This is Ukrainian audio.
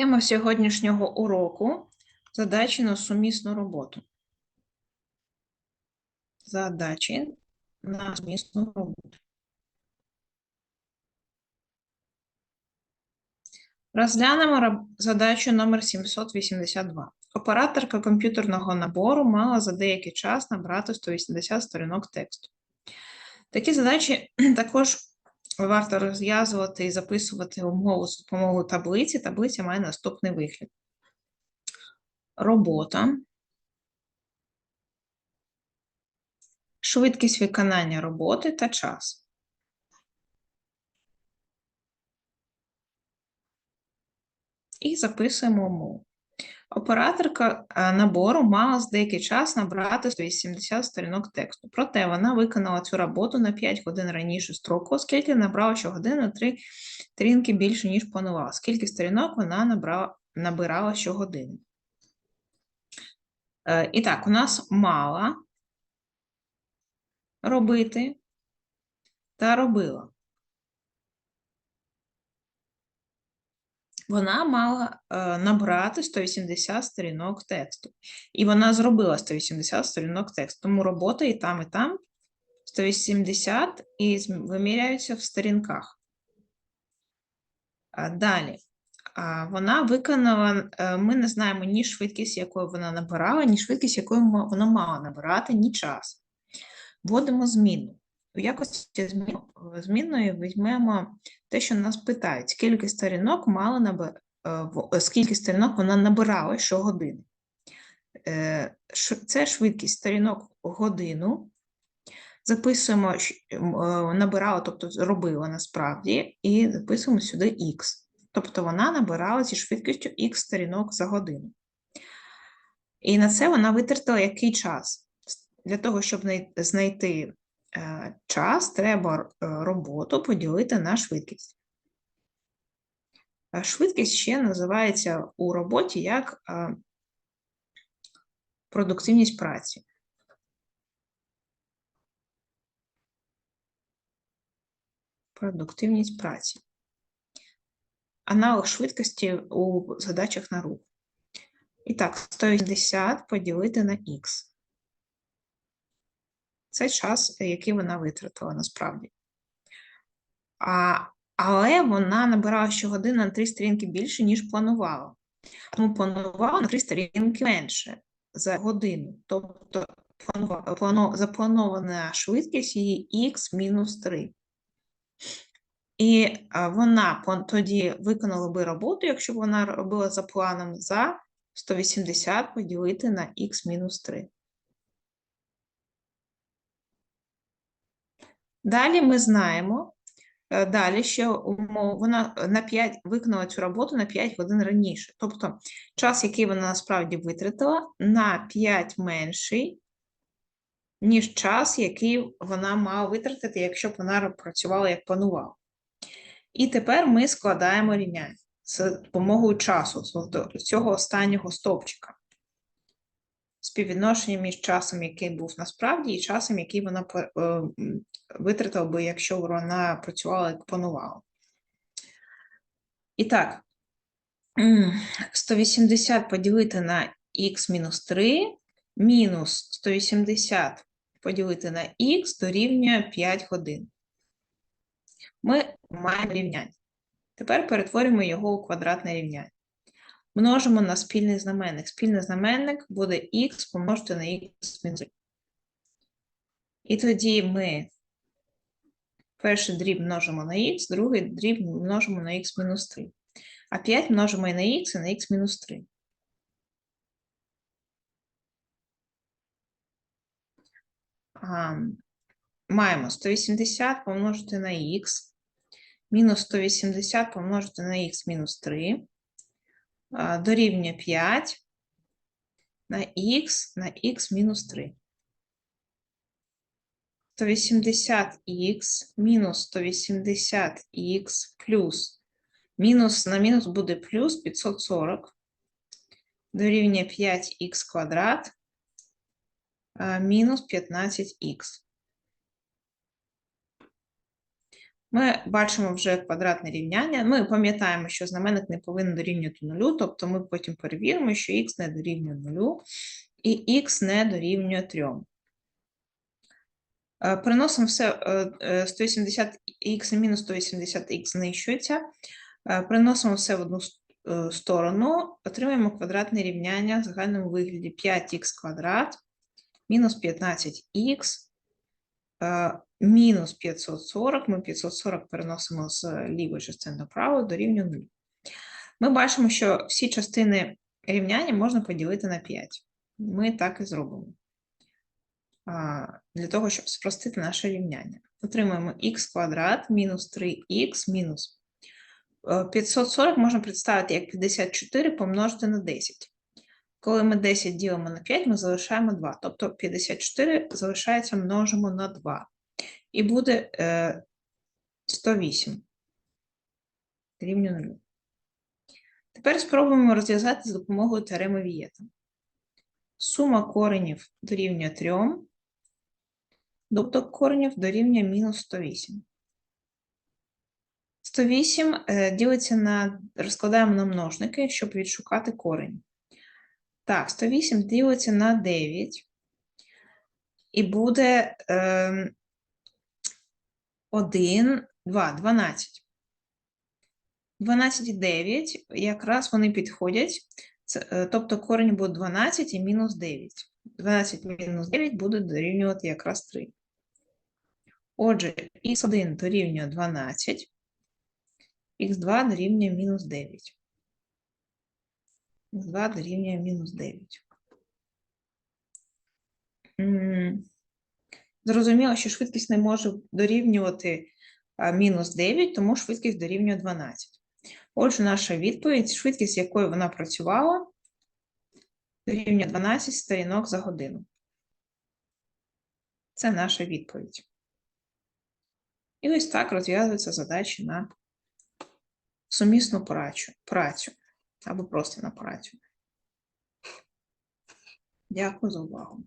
Тема сьогоднішнього уроку задачі на сумісну роботу. Задачі на сумісну роботу. Розглянемо задачу номер 782. Операторка комп'ютерного набору мала за деякий час набрати 180 сторінок тексту. Такі задачі також варто розв'язувати і записувати умову з допомогою таблиці. Таблиця має наступний вигляд. Робота. Швидкість виконання роботи та час. І записуємо умову. Операторка е, набору мала з деякий час набрати 180 сторінок тексту. Проте вона виконала цю роботу на 5 годин раніше строку, оскільки набрала щогодини 3 сторінки більше, ніж планувала. Скільки сторінок вона набрала, набирала щогодини. Е, І так, у нас мала робити та робила. Вона мала е, набрати 180 сторінок тексту. І вона зробила 180 сторінок тексту. Тому робота і там, і там 180 і виміряються в сторінках. Далі. Вона виконала, е, ми не знаємо ні швидкість, якою вона набирала, ні швидкість, якою вона мала набирати, ні час. Вводимо зміну. У якості змі- змінної візьмемо те, що нас питають, скільки сторінок мала наби... е, е, скільки сторінок вона набирала щогодини. Е, Це швидкість сторінок годину. Записуємо, набирала, тобто робила насправді, і записуємо сюди х. Тобто вона набирала зі швидкістю х сторінок за годину. І на це вона витратила який час? Для того, щоб знайти час, треба е, роботу поділити на швидкість. Е, Швидкість ще називається у роботі як е, продуктивність праці. Продуктивність праці. Аналог швидкості у задачах на рух. І так, 180 поділити на х. Це час, який вона витратила насправді. А, Але вона набирала щогодини на три сторінки більше, ніж планувала. Тому планувала на три сторінки менше за годину. Тобто запланована швидкість її Х-3. І вона тоді виконала би роботу, якщо б вона робила за планом за 180 поділити на Х-3. Далі ми знаємо, е, далі що вона на 5, виконала цю роботу на 5 годин раніше. Тобто час, який вона насправді витратила, на 5 менший, ніж час, який вона мала витратити, якщо б вона працювала як планувала. І тепер ми складаємо рівняння з допомогою часу, тобто цього останнього стовпчика. Співвідношення між часом, який був насправді, і часом, який вона е, витратила би, якщо вона працювала як планувала. І так, 180 поділити на х мінус 3, мінус 180 поділити на х дорівнює 5 годин. Ми маємо рівняння. Тепер перетворюємо його у квадратне рівняння. Множимо на спільний знаменник. Спільний знаменник буде х помножити на х мінус 3. І тоді ми перший дріб множимо на х, другий дріб множимо на х мінус 3. А 5 множимо і на х, і на х мінус 3. А, маємо 180 помножити на х, мінус 180 помножити на х мінус 3, а, дорівнює 5 на х на х мінус 3. 180х мінус 180х плюс мінус на мінус буде плюс 540 дорівнює 5х квадрат мінус 15х. Ми бачимо вже квадратне рівняння. Ми пам'ятаємо, що знаменник не повинен дорівнювати нулю, тобто ми потім перевіримо, що х не дорівнює нулю і х не дорівнює 3. Е, Переносимо все е, е, 180х і мінус 180х знищується. Е, Переносимо все в одну е, сторону, отримаємо квадратне рівняння в загальному вигляді 5х квадрат мінус 15х е, мінус 540. Ми 540 переносимо з лівої частини до правої дорівнює 0. Ми бачимо, що всі частини рівняння можна поділити на 5. Ми так і зробимо. Для того, щоб спростити наше рівняння. Отримуємо х квадрат мінус 3х мінус е, 540 можна представити як 54 помножити на 10. Коли ми 10 ділимо на 5, ми залишаємо 2. Тобто 54 залишається множимо на 2. І буде е, 108 рівню 0. Тепер спробуємо розв'язати з допомогою теореми Вієта. Сума коренів дорівнює 3, добуток коренів дорівнює мінус 108. 108 е, ділиться на, розкладаємо на множники, щоб відшукати корень. Так, 108 ділиться на 9. І буде е, 1, 2, 12. 12 і 9, якраз вони підходять. Е, тобто корінь буде 12 і мінус 9. 12 мінус 9 буде дорівнювати якраз 3. Отже, х1 дорівнює 12, х2 дорівнює мінус 9. Х2 дорівнює мінус 9. Зрозуміло, що швидкість не може дорівнювати мінус 9, тому швидкість дорівнює 12. Отже, наша відповідь, швидкість, якою вона працювала, дорівнює 12 сторінок за годину. Це наша відповідь. І ось так розв'язуються задачі на сумісну працю або просто на працю. Дякую за увагу.